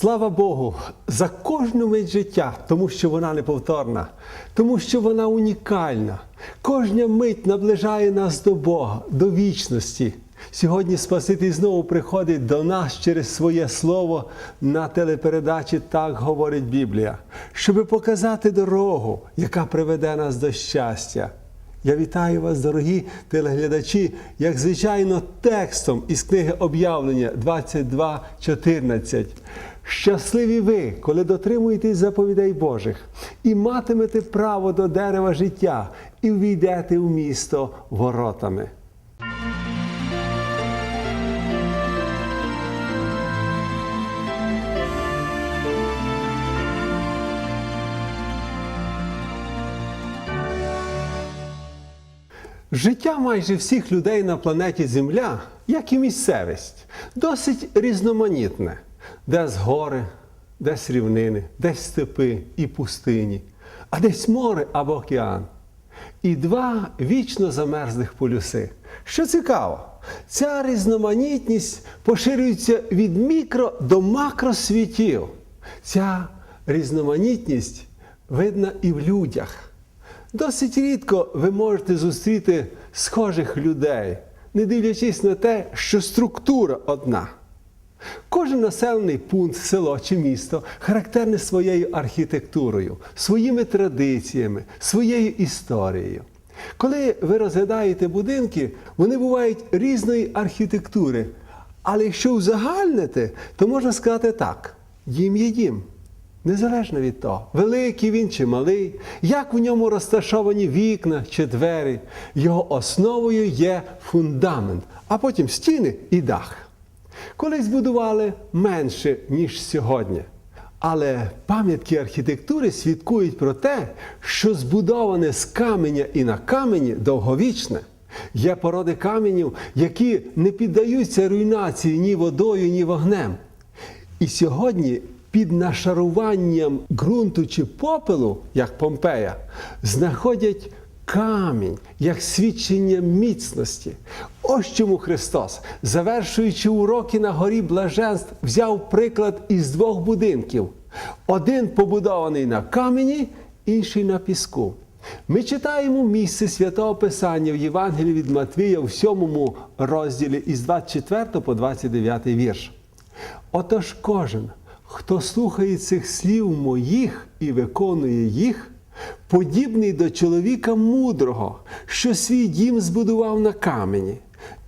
Слава Богу, за кожну мить життя, тому що вона неповторна, тому що вона унікальна. Кожна мить наближає нас до Бога, до вічності. Сьогодні Спаситель знову приходить до нас через своє слово на телепередачі Так говорить Біблія, щоб показати дорогу, яка приведе нас до щастя. Я вітаю вас, дорогі телеглядачі, як звичайно, текстом із книги об'явлення 22.14. Щасливі ви, коли дотримуєтесь заповідей Божих, і матимете право до дерева життя, і війдете в місто воротами. Життя майже всіх людей на планеті Земля, як і місцевість, досить різноманітне. Десь гори, десь рівнини, десь степи і пустині, а десь море або океан. І два вічно замерзлих полюси. Що цікаво, ця різноманітність поширюється від мікро до макросвітів. Ця різноманітність видна і в людях. Досить рідко ви можете зустріти схожих людей, не дивлячись на те, що структура одна. Кожен населений пункт, село чи місто характерне своєю архітектурою, своїми традиціями, своєю історією. Коли ви розглядаєте будинки, вони бувають різної архітектури. Але якщо узагальнити, то можна сказати так: дім є дім. Незалежно від того, великий він чи малий, як в ньому розташовані вікна чи двері, його основою є фундамент, а потім стіни і дах. Колись будували менше, ніж сьогодні. Але пам'ятки архітектури свідкують про те, що збудоване з каменя і на камені довговічне. Є породи каменів, які не піддаються руйнації ні водою, ні вогнем. І сьогодні під нашаруванням ґрунту чи попелу, як Помпея, знаходять камінь як свідчення міцності. Ось чому Христос, завершуючи уроки на горі блаженств, взяв приклад із двох будинків: один побудований на камені, інший на піску. Ми читаємо місце святого Писання в Євангелії від Матвія в 7 розділі із 24 по 29 вірш. Отож кожен, хто слухає цих слів моїх і виконує їх, подібний до чоловіка мудрого, що свій дім збудував на камені,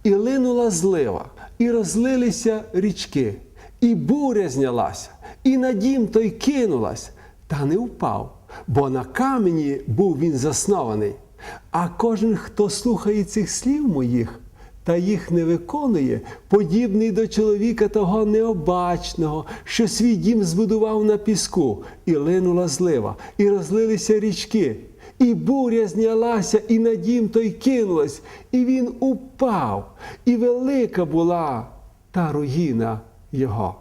і линула злива, і розлилися річки, і буря знялася, і на дім той кинулась, та не впав, бо на камені був він заснований. А кожен, хто слухає цих слів моїх, та їх не виконує, подібний до чоловіка того необачного, що свій дім збудував на піску, і линула злива, і розлилися річки, і буря знялася, і на дім той кинулась, і він упав, і велика була та руїна його.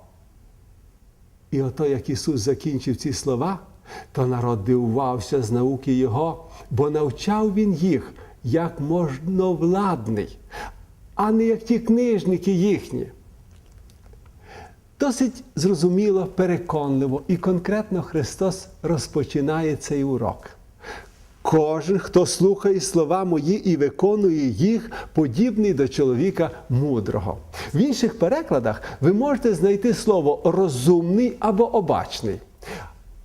І ото як Ісус закінчив ці слова, то народ дивувався з науки Його, бо навчав Він їх як можновладний, а не як ті книжники їхні. Досить зрозуміло, переконливо і конкретно Христос розпочинає цей урок. Кожен, хто слухає слова мої і виконує їх, подібний до чоловіка мудрого. В інших перекладах ви можете знайти слово розумний або обачний.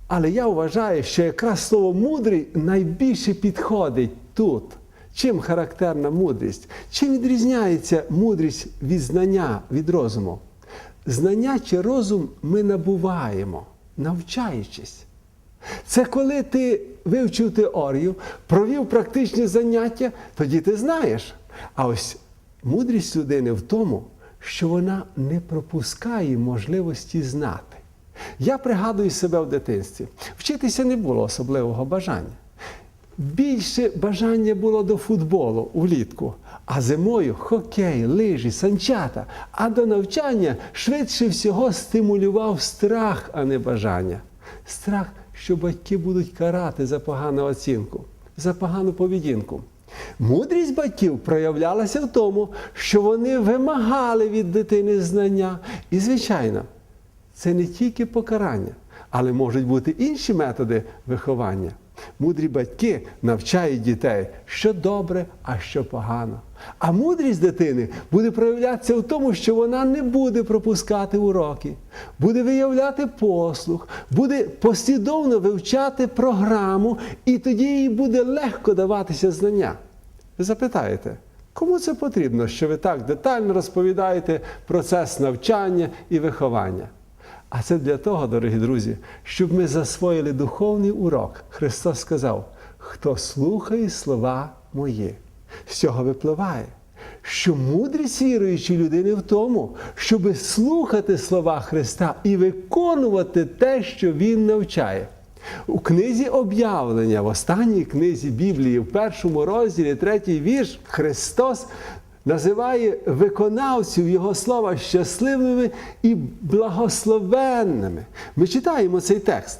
Але я вважаю, що якраз слово мудрий найбільше підходить тут. Чим характерна мудрість? Чим відрізняється мудрість від знання, від розуму? Знання чи розум ми набуваємо, навчаючись. Це коли ти вивчив теорію, провів практичні заняття, тоді ти знаєш. А ось мудрість людини в тому, що вона не пропускає можливості знати. Я пригадую себе в дитинстві. Вчитися не було особливого бажання. Більше бажання було до футболу влітку, а зимою хокей, лижі, санчата. А до навчання швидше всього стимулював страх, а не бажання. Страх, що батьки будуть карати за погану оцінку, за погану поведінку. Мудрість батьків проявлялася в тому, що вони вимагали від дитини знання. І, звичайно, це не тільки покарання, але можуть бути інші методи виховання. Мудрі батьки навчають дітей, що добре, а що погано. А мудрість дитини буде проявлятися в тому, що вона не буде пропускати уроки, буде виявляти послух, буде послідовно вивчати програму, і тоді їй буде легко даватися знання. Ви запитаєте, кому це потрібно, що ви так детально розповідаєте процес навчання і виховання? А це для того, дорогі друзі, щоб ми засвоїли духовний урок. Христос сказав: хто слухає слова мої, з цього випливає, що мудрість віруючої людини в тому, щоб слухати слова Христа і виконувати те, що Він навчає. У книзі об'явлення, в останній книзі Біблії, в першому розділі, третій вірш, Христос називає виконавців Його слова щасливими і благословенними. Ми читаємо цей текст.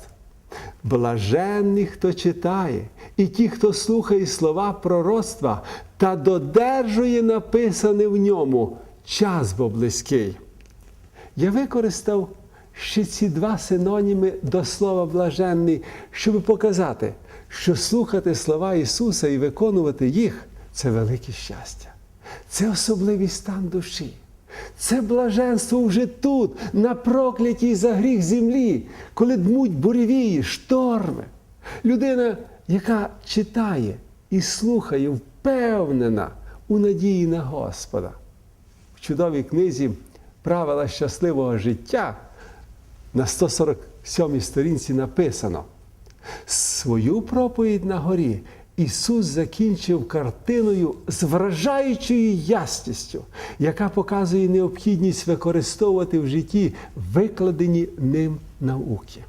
Блаженний, хто читає, і ті, хто слухає слова пророцтва та додержує написане в ньому, час бо близький. Я використав ще ці два синоніми до слова блаженний, щоб показати, що слухати слова Ісуса і виконувати їх це велике щастя, це особливий стан душі. Це блаженство вже тут, на проклятій за гріх землі, коли дмуть буревії, шторми. Людина, яка читає і слухає, впевнена у надії на Господа. В чудовій книзі Правила щасливого життя на 147 сторінці написано: свою проповідь на горі Ісус закінчив картиною з вражаючою ясністю, яка показує необхідність використовувати в житті викладені ним науки.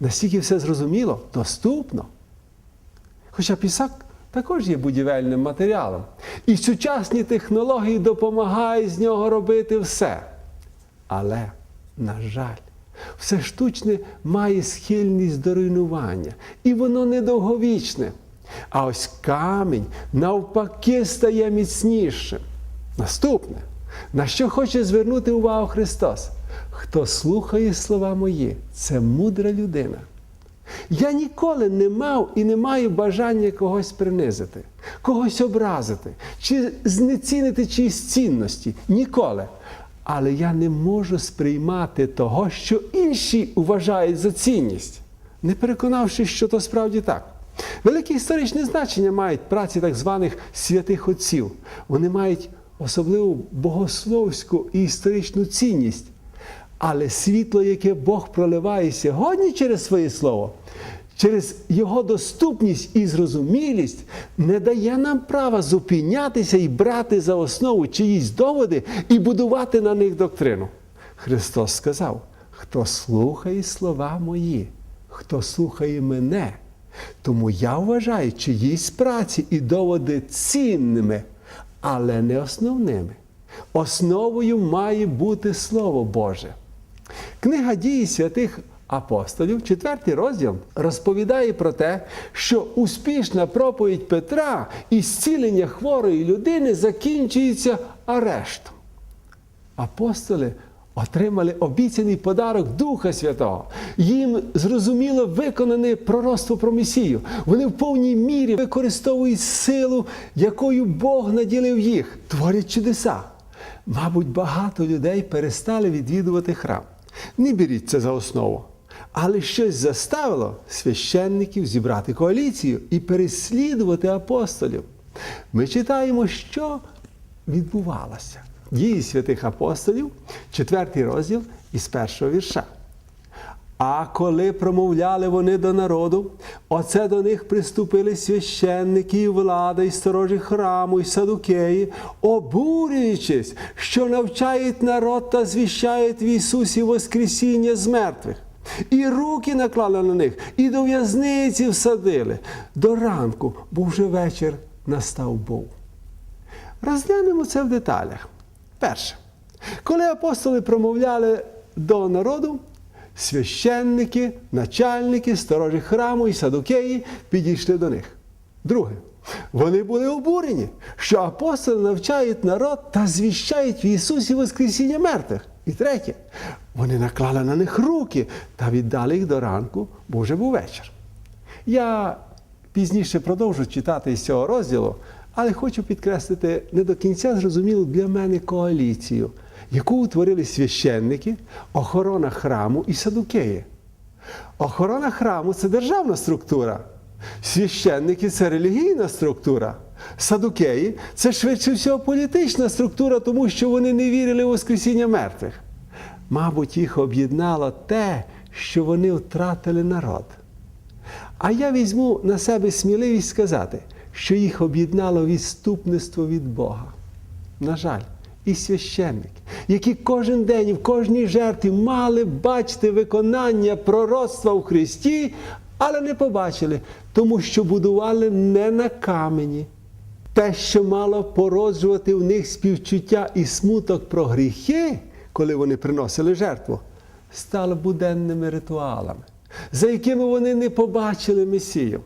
Настільки все зрозуміло, доступно. Хоча пісак також є будівельним матеріалом. І сучасні технології допомагають з нього робити все. Але, на жаль, все штучне має схильність до руйнування, і воно недовговічне. А ось камінь навпаки стає міцнішим. Наступне, на що хоче звернути увагу Христос? Хто слухає слова мої, це мудра людина. Я ніколи не мав і не маю бажання когось принизити, когось образити, чи знецінити чиїсь цінності. Ніколи. Але я не можу сприймати того, що інші вважають за цінність, не переконавшись, що то справді так. Велике історичне значення мають праці так званих святих отців. Вони мають особливу богословську і історичну цінність. Але світло, яке Бог проливає сьогодні через своє слово, через його доступність і зрозумілість, не дає нам права зупинятися і брати за основу чиїсь доводи і будувати на них доктрину. Христос сказав: хто слухає слова мої, хто слухає мене, тому я вважаю чиїсь праці і доводи цінними, але не основними. Основою має бути Слово Боже. Книга дії святих апостолів, четвертий розділ, розповідає про те, що успішна проповідь Петра і зцілення хворої людини закінчується арештом. Апостоли отримали обіцяний подарок Духа Святого. Їм зрозуміло виконане пророцтво про Месію. Вони в повній мірі використовують силу, якою Бог наділив їх, творять чудеса. Мабуть, багато людей перестали відвідувати храм. Не беріть це за основу. Але щось заставило священників зібрати коаліцію і переслідувати апостолів. Ми читаємо, що відбувалося. Дії святих апостолів, четвертий розділ із першого вірша. А коли промовляли вони до народу, оце до них приступили священники, і влада, і сторожі храму, і садукеї, обурюючись, що навчають народ та звіщають в Ісусі Воскресіння з мертвих. І руки наклали на них, і до в'язниці всадили до ранку, бо вже вечір настав був. Розглянемо це в деталях. Перше, коли апостоли промовляли до народу, священники, начальники, сторожі храму і садукеї підійшли до них. Друге, вони були обурені, що апостоли навчають народ та звіщають в Ісусі Воскресіння мертвих. І третє, Вони наклали на них руки та віддали їх до ранку, бо вже був вечір. Я пізніше продовжу читати із цього розділу, але хочу підкреслити не до кінця зрозумілу для мене коаліцію, яку утворили священники, охорона храму і садукеї. Охорона храму це державна структура. Священники це релігійна структура. Садукеї це швидше всього політична структура, тому що вони не вірили у Воскресіння мертвих. Мабуть, їх об'єднало те, що вони втратили народ. А я візьму на себе сміливість сказати, що їх об'єднало відступництво від Бога. На жаль, і священники, які кожен день і в кожній жертві мали бачити виконання пророцтва у Христі, але не побачили, тому що будували не на камені. Те, що мало породжувати в них співчуття і смуток про гріхи, коли вони приносили жертву, стало буденними ритуалами, за якими вони не побачили Месію.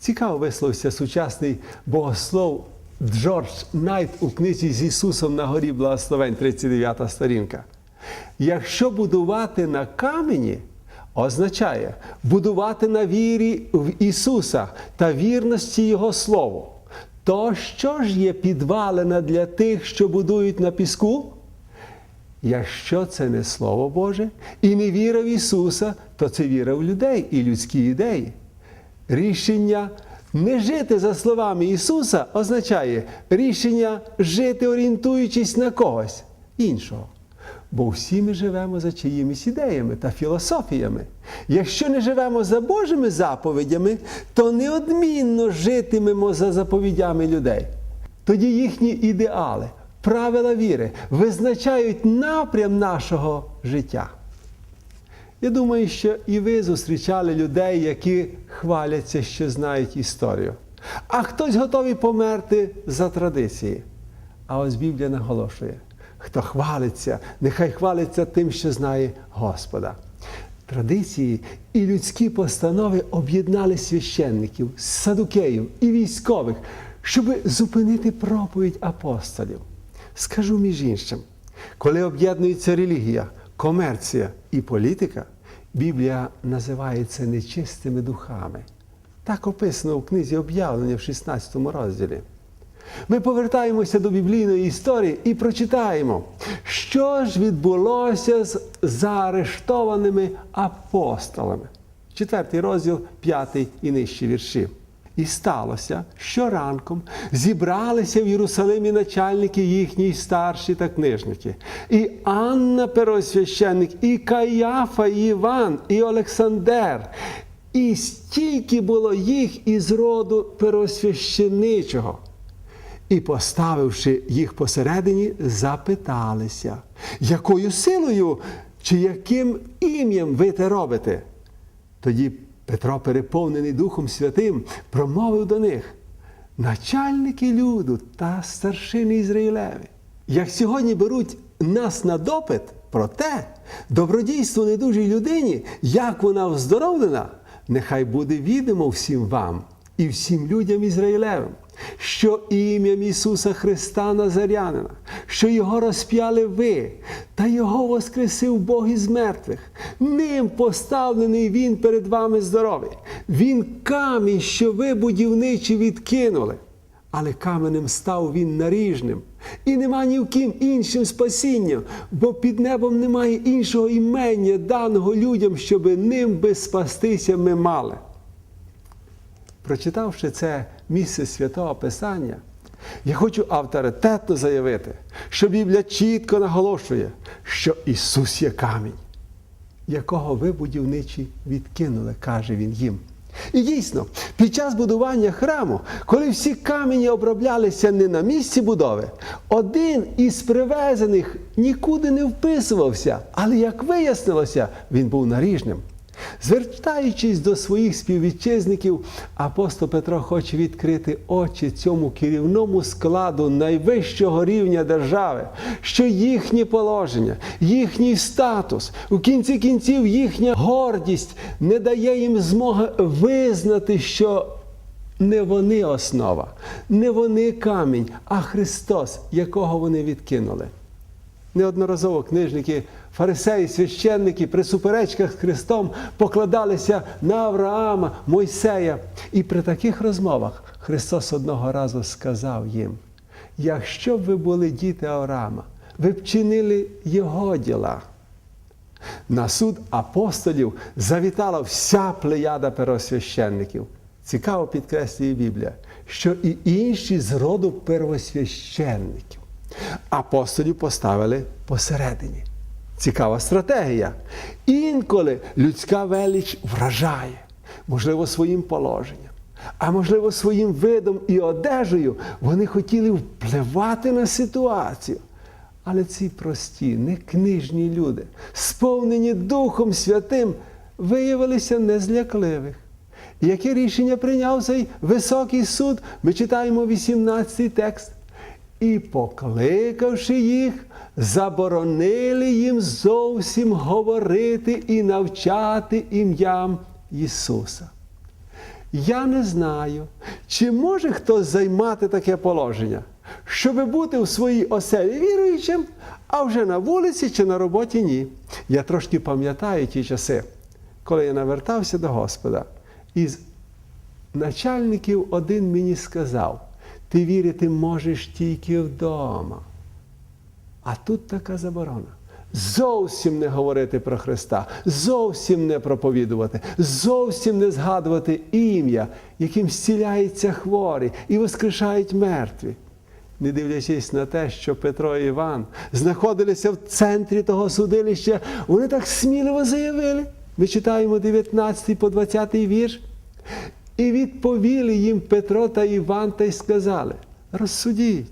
Цікаво висловився сучасний богослов Джордж Найт у книзі з Ісусом на горі Благословень, 39 сторінка. Якщо будувати на камені, означає будувати на вірі в Ісуса та вірності Його Слову, то що ж є підвалина для тих, що будують на піску? Якщо це не Слово Боже і не віра в Ісуса, то це віра в людей і людські ідеї. Рішення не жити за словами Ісуса означає рішення жити, орієнтуючись на когось іншого. Бо всі ми живемо за чиїмись ідеями та філософіями. Якщо не живемо за Божими заповідями, то неодмінно житимемо за заповідями людей. Тоді їхні ідеали, правила віри визначають напрям нашого життя. Я думаю, що і ви зустрічали людей, які хваляться, що знають історію. А хтось готовий померти за традиції. А ось Біблія наголошує: хто хвалиться, нехай хвалиться тим, що знає Господа. Традиції і людські постанови об'єднали священників, садукеїв і військових, щоб зупинити проповідь апостолів. Скажу між іншим, коли об'єднується релігія, комерція і політика, Біблія називає це нечистими духами. Так описано у книзі об'явлення в 16 розділі. Ми повертаємося до біблійної історії і прочитаємо, що ж відбулося з заарештованими апостолами. Четвертий розділ, п'ятий і нижчі вірші. І сталося, що ранком зібралися в Єрусалимі начальники їхні старші та книжники, і Анна Первосвященник, і Каяфа, і Іван, і Олександр. І стільки було їх із роду первосвященичого. І, поставивши їх посередині, запиталися, якою силою чи яким ім'ям ви те робите? Тоді Петро, переповнений Духом Святим, промовив до них: начальники люду та старшини Ізраїлеві, як сьогодні беруть нас на допит про те, добродійство недужій людині, як вона оздоровлена, нехай буде відомо всім вам і всім людям Ізраїлевим, що ім'ям Ісуса Христа Назарянина, що Його розп'яли ви, та Його воскресив Бог із мертвих. Ним поставлений Він перед вами здоровий. Він камінь, що ви будівничі відкинули. Але каменем став він наріжним, і нема ні в ким іншим спасіння, бо під небом немає іншого імення, даного людям, щоби ним би спастися ми мали. Прочитавши це місце святого Писання, я хочу авторитетно заявити, що Біблія чітко наголошує, що Ісус є камінь, якого ви будівничі відкинули, каже Він їм. І дійсно, під час будування храму, коли всі камені оброблялися не на місці будови, один із привезених нікуди не вписувався, але як вияснилося, він був наріжним. Звертаючись до своїх співвітчизників, апостол Петро хоче відкрити очі цьому керівному складу найвищого рівня держави, що їхнє положення, їхній статус, у кінці кінців їхня гордість не дає їм змоги визнати, що не вони основа, не вони камінь, а Христос, якого вони відкинули. Неодноразово книжники, фарисеї, священники при суперечках з Христом покладалися на Авраама, Мойсея. І при таких розмовах Христос одного разу сказав їм: якщо б ви були діти Авраама, ви б чинили його діла. На суд апостолів завітала вся плеяда первосвященників. Цікаво підкреслює Біблія, що і інші з роду первосвященників. Апостолів поставили посередині. Цікава стратегія. Інколи людська велич вражає, можливо, своїм положенням, а можливо, своїм видом і одежею вони хотіли впливати на ситуацію. Але ці прості, не книжні люди, сповнені Духом Святим, виявилися незлякливих. Яке рішення прийняв цей високий суд? Ми читаємо 18-й текст. І, покликавши їх, заборонили їм зовсім говорити і навчати ім'ям Ісуса. Я не знаю, чи може хтось займати таке положення, щоби бути у своїй оселі віруючим, а вже на вулиці чи на роботі ні. Я трошки пам'ятаю ті часи, коли я навертався до Господа, із начальників один мені сказав: ти вірити можеш тільки вдома. А тут така заборона. Зовсім не говорити про Христа, зовсім не проповідувати, зовсім не згадувати ім'я, яким зціляються хворі і воскрешають мертві. Не дивлячись на те, що Петро і Іван знаходилися в центрі того судилища, вони так сміливо заявили. Ми читаємо 19 по 20 вірш. І відповіли їм Петро та Іван та й сказали: розсудіть,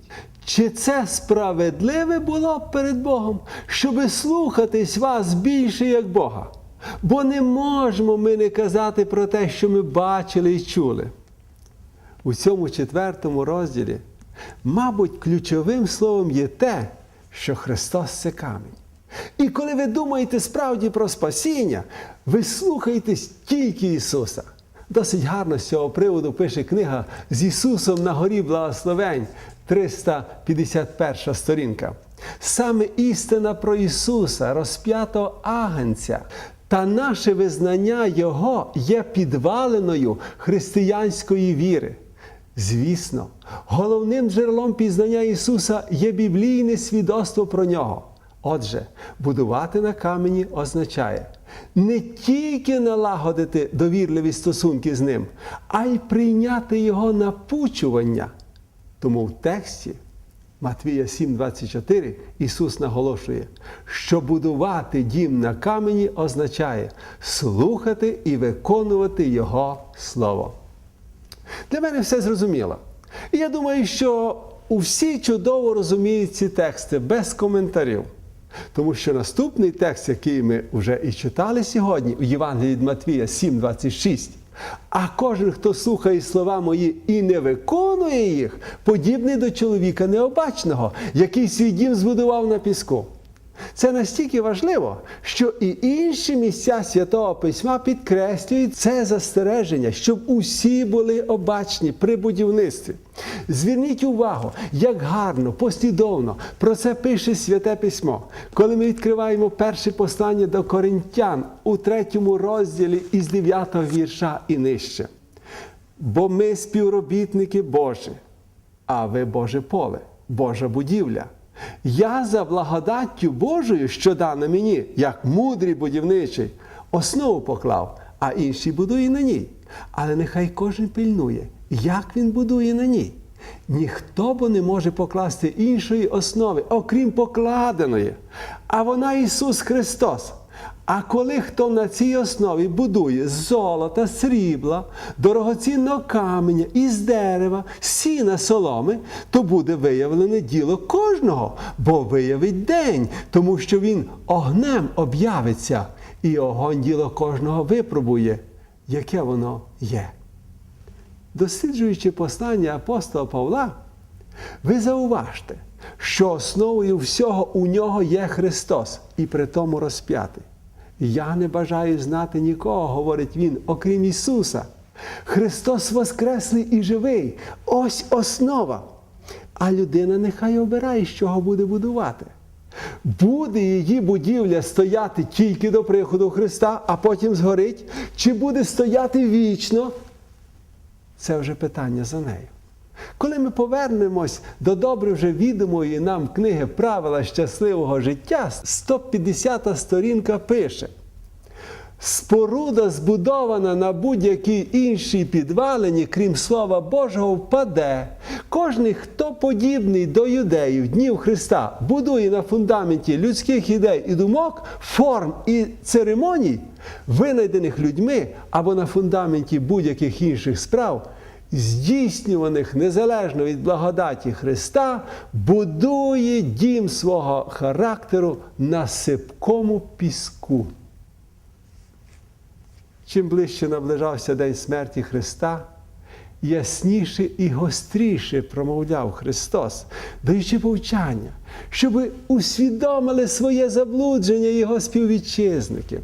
чи це справедливе було б перед Богом, щоби слухатись вас більше, як Бога? Бо не можемо ми не казати про те, що ми бачили і чули. У цьому четвертому розділі, мабуть, ключовим словом є те, що Христос це камінь. І коли ви думаєте справді про спасіння, ви слухаєтесь тільки Ісуса. Досить гарно з цього приводу пише книга з Ісусом на горі благословень, 351 сторінка. Саме істина про Ісуса, розп'ятого Агнця, та наше визнання Його є підваленою християнської віри. Звісно, головним джерелом пізнання Ісуса є біблійне свідоцтво про нього. Отже, будувати на камені означає не тільки налагодити довірливі стосунки з ним, а й прийняти його напучування. Тому в тексті Матвія 7,24 Ісус наголошує, що будувати дім на камені означає слухати і виконувати Його Слово. Для мене все зрозуміло. І я думаю, що усі чудово розуміють ці тексти без коментарів. Тому що наступний текст, який ми вже і читали сьогодні, у Євангелії від Матвія 7,26. А кожен, хто слухає слова мої і не виконує їх, подібний до чоловіка необачного, який свій дім збудував на піску. Це настільки важливо, що і інші місця Святого Письма підкреслюють це застереження, щоб усі були обачні при будівництві. Зверніть увагу, як гарно, послідовно про це пише Святе Письмо, коли ми відкриваємо перше послання до Коринтян у третьому розділі із 9 вірша і нижче. Бо ми співробітники Божі, а ви Боже поле, Божа будівля. Я за благодаттю Божою, що дана мені, як мудрий будівничий, основу поклав, а інший будує на ній. Але нехай кожен пильнує, як він будує на ній. Ніхто бо не може покласти іншої основи, окрім покладеної. А вона Ісус Христос. А коли хто на цій основі будує з золота, срібла, дорогоцінного каменя, із дерева, сіна соломи, то буде виявлене діло кожного, бо виявить день, тому що він огнем об'явиться, і огонь діло кожного випробує, яке воно є. Досліджуючи послання апостола Павла, ви зауважте, що основою всього у нього є Христос, і при тому розп'ятий. Я не бажаю знати нікого, говорить він, окрім Ісуса. Христос Воскреслий і живий. Ось основа. А людина нехай обирає, з чого буде будувати. Буде її будівля стояти тільки до приходу Христа, а потім згорить, чи буде стояти вічно? Це вже питання за нею. Коли ми повернемось до добре вже відомої нам книги Правила щасливого життя, 150 сторінка пише. Споруда, збудована на будь-якій іншій підвалині, крім Слова Божого, впаде. Кожний, хто подібний до юдеїв днів Христа, будує на фундаменті людських ідей і думок, форм і церемоній, винайдених людьми або на фундаменті будь-яких інших справ, здійснюваних незалежно від благодаті Христа, будує дім свого характеру на сипкому піску. Чим ближче наближався День смерті Христа, ясніше і гостріше промовляв Христос, даючи повчання, щоб усвідомили своє заблудження Його співвітчизники.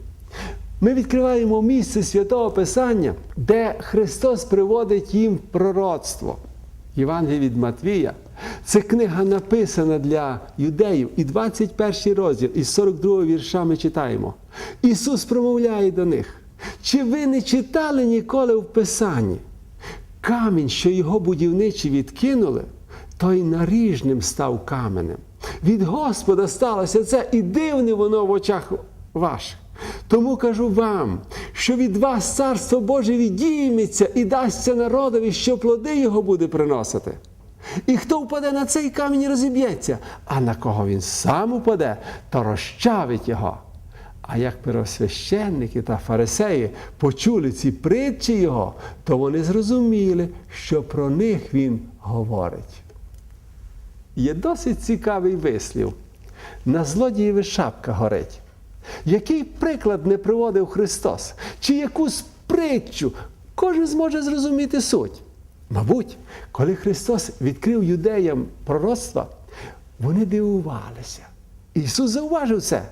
Ми відкриваємо місце святого Писання, де Христос приводить їм пророцтво. Євангелія від Матвія. Це книга написана для юдеїв. І 21 розділ із 42 вірша ми читаємо. Ісус промовляє до них. Чи ви не читали ніколи в Писанні? Камінь, що його будівничі відкинули, той наріжним став каменем. Від Господа сталося це, і дивне воно в очах ваших. Тому кажу вам, що від вас царство Боже відійметься і дасться народові, що плоди його буде приносити. І хто впаде на цей камінь розіб'ється, а на кого він сам упаде, то розчавить його. А як первосвященники та фарисеї почули ці притчі його, то вони зрозуміли, що про них він говорить. Є досить цікавий вислів. На злодієві шапка горить. Який приклад не приводив Христос? Чи якусь притчу кожен зможе зрозуміти суть? Мабуть, коли Христос відкрив юдеям пророцтва, вони дивувалися. Ісус зауважив це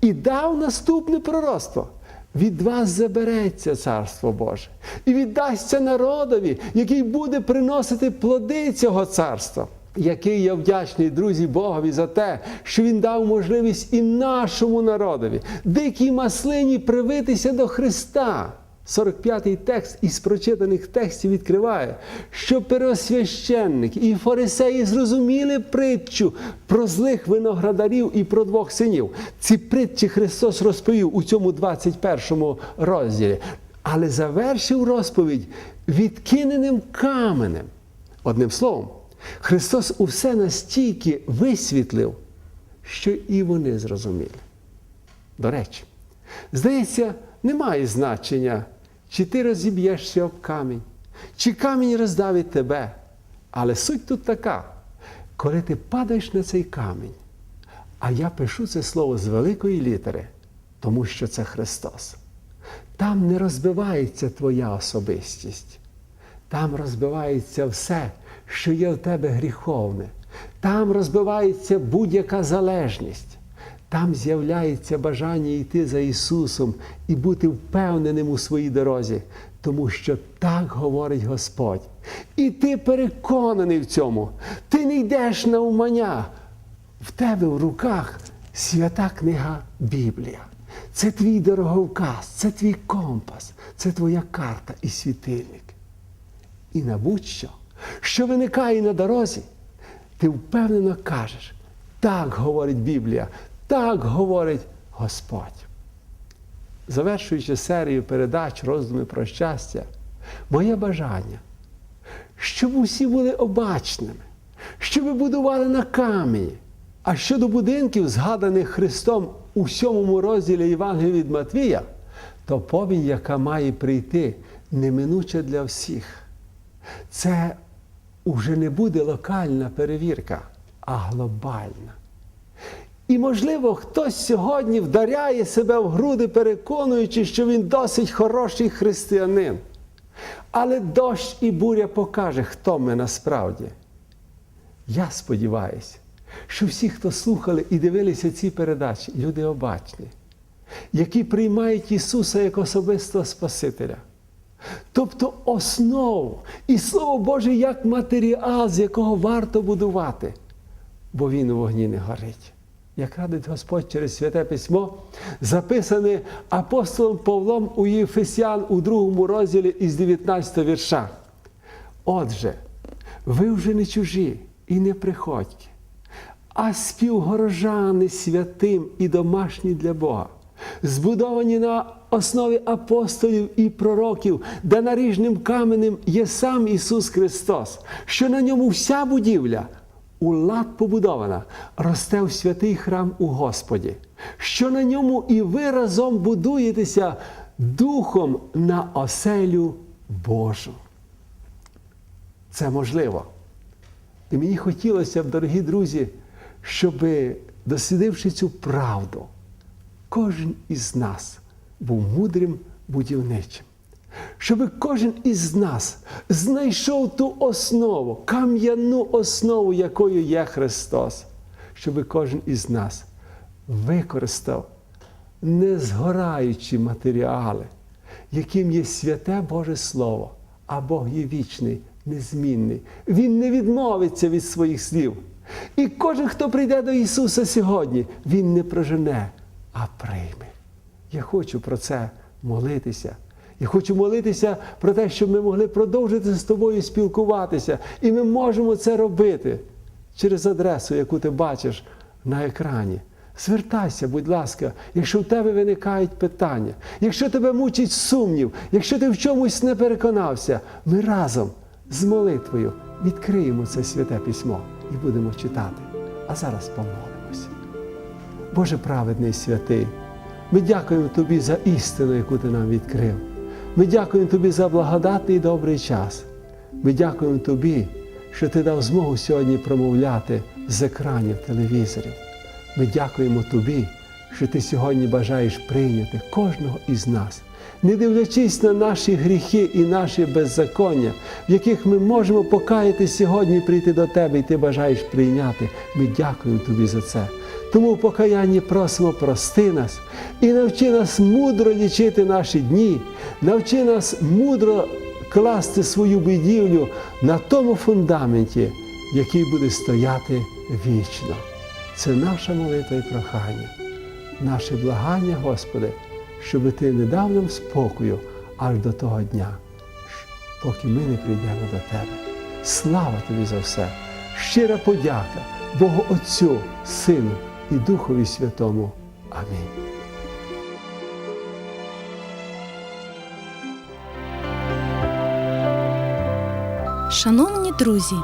і дав наступне пророцтво. Від вас забереться Царство Боже, і віддасться народові, який буде приносити плоди цього царства. Який я вдячний, друзі, Богові за те, що Він дав можливість і нашому народові, дикій маслині привитися до Христа. 45-й текст із прочитаних текстів відкриває, що первосвященники і фарисеї зрозуміли притчу про злих виноградарів і про двох синів. Ці притчі Христос розповів у цьому 21 розділі, але завершив розповідь відкиненим каменем. Одним словом, Христос усе настільки висвітлив, що і вони зрозуміли. До речі, здається, немає значення, чи ти розіб'єшся об камінь, чи камінь роздавить тебе. Але суть тут така, коли ти падаєш на цей камінь, а я пишу це слово з великої літери, тому що це Христос. Там не розбивається твоя особистість, там розбивається все, що є в тебе гріховне, там розбивається будь-яка залежність. Там з'являється бажання йти за Ісусом і бути впевненим у своїй дорозі, тому що так говорить Господь. І ти переконаний в цьому. Ти не йдеш на умання. В тебе в руках свята книга Біблія. Це твій дороговказ, це твій компас, це твоя карта і світильник. І на будь-що, що виникає на дорозі, ти впевнено кажеш, так говорить Біблія, так говорить Господь. Завершуючи серію передач, роздуми про щастя, моє бажання, щоб усі були обачними, щоб будували на камені. А щодо будинків, згаданих Христом у сьомому розділі Євангелія від Матвія, то повінь, яка має прийти, неминуча для всіх. Це уже не буде локальна перевірка, а глобальна. І, можливо, хтось сьогодні вдаряє себе в груди, переконуючи, що він досить хороший християнин. Але дощ і буря покаже, хто ми насправді. Я сподіваюся, що всі, хто слухали і дивилися ці передачі, люди обачні, які приймають Ісуса як особистого Спасителя. Тобто основу і Слово Боже як матеріал, з якого варто будувати, бо Він у вогні не горить. як радить Господь через святе письмо, записане апостолом Павлом у Єфесян у другому розділі із 19 вірша. Отже, ви вже не чужі і не приходьки, а співгорожани святим і домашні для Бога, збудовані на основі апостолів і пророків, де наріжним каменем є сам Ісус Христос, що на ньому вся будівля у лад побудована, росте в святий храм у Господі, що на ньому і ви разом будуєтеся духом на оселю Божу. Це можливо. І мені хотілося б, дорогі друзі, щоб, дослідивши цю правду, кожен із нас був мудрим будівничим. Щоб кожен із нас знайшов ту основу, кам'яну основу, якою є Христос. Щоб кожен із нас використав незгораючі матеріали, яким є святе Боже Слово, а Бог є вічний, незмінний. Він не відмовиться від своїх слів. І кожен, хто прийде до Ісуса сьогодні, Він не прожене, а прийме. Я хочу про це молитися. Я хочу молитися про те, щоб ми могли продовжити з тобою спілкуватися. І ми можемо це робити через адресу, яку ти бачиш на екрані. Звертайся, будь ласка, якщо в тебе виникають питання, якщо тебе мучить сумнів, якщо ти в чомусь не переконався, ми разом з молитвою відкриємо це святе письмо і будемо читати. А зараз помолимося. Боже праведний святий, ми дякуємо Тобі за істину, яку Ти нам відкрив. Ми дякуємо Тобі за благодатний і добрий час. Ми дякуємо Тобі, що Ти дав змогу сьогодні промовляти з екранів телевізорів. Ми дякуємо Тобі, що Ти сьогодні бажаєш прийняти кожного із нас, не дивлячись на наші гріхи і наші беззаконня, в яких ми можемо покаяти сьогодні прийти до Тебе, і Ти бажаєш прийняти. Ми дякуємо Тобі за це. Тому в покаянні просимо прости нас і навчи нас мудро лічити наші дні, навчи нас мудро класти свою будівлю на тому фундаменті, який буде стояти вічно. Це наша молитва і прохання, наше благання, Господи, щоб Ти не дав нам спокою аж до того дня, поки ми не прийдемо до Тебе. Слава Тобі за все! Щира подяка Богу Отцю, Сину і Духові Святому. Амінь. Шановні друзі,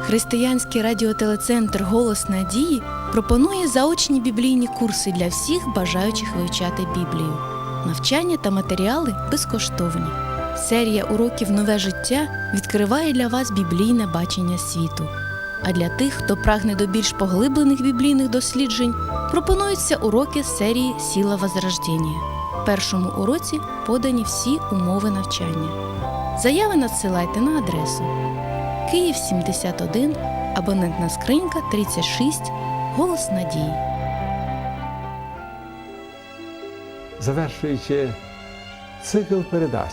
християнський радіотелецентр Голос Надії пропонує заочні біблійні курси для всіх бажаючих вивчати Біблію. Навчання та матеріали безкоштовні. Серія уроків Нове життя відкриває для вас біблійне бачення світу. А для тих, хто прагне до більш поглиблених біблійних досліджень, пропонуються уроки серії Сіла Возрождення. В першому уроці подані всі умови навчання. Заяви надсилайте на адресу Київ 71, абонентна скринька 36, Голос Надії. Завершуючи цикл передач,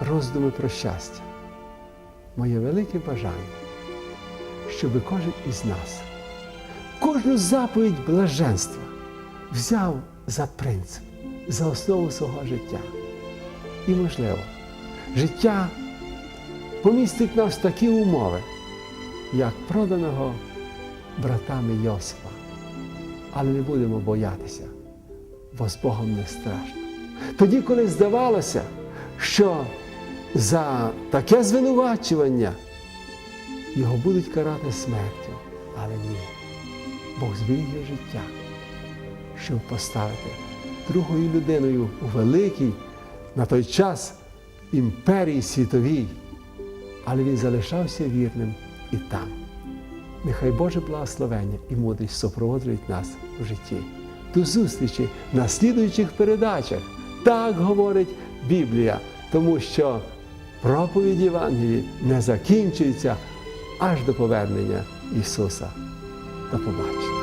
роздуми про щастя, моє велике бажання, щоб кожен із нас кожну заповідь блаженства взяв за принцип, за основу свого життя. І, можливо, життя помістить нас в такі умови, як проданого братами Йосипа. Але не будемо боятися, бо з Богом не страшно. Тоді, коли здавалося, що за таке звинувачування його будуть карати смертю, але ні. Бог зберіг його життя, щоб поставити другою людиною у великій на той час імперії світовій, але він залишався вірним і там. Нехай Боже благословення і мудрість супроводжують нас у житті. До зустрічі на слідуючих передачах. Так говорить Біблія, тому що проповідь Євангелії не закінчується аж до повернення Ісуса. До побачення.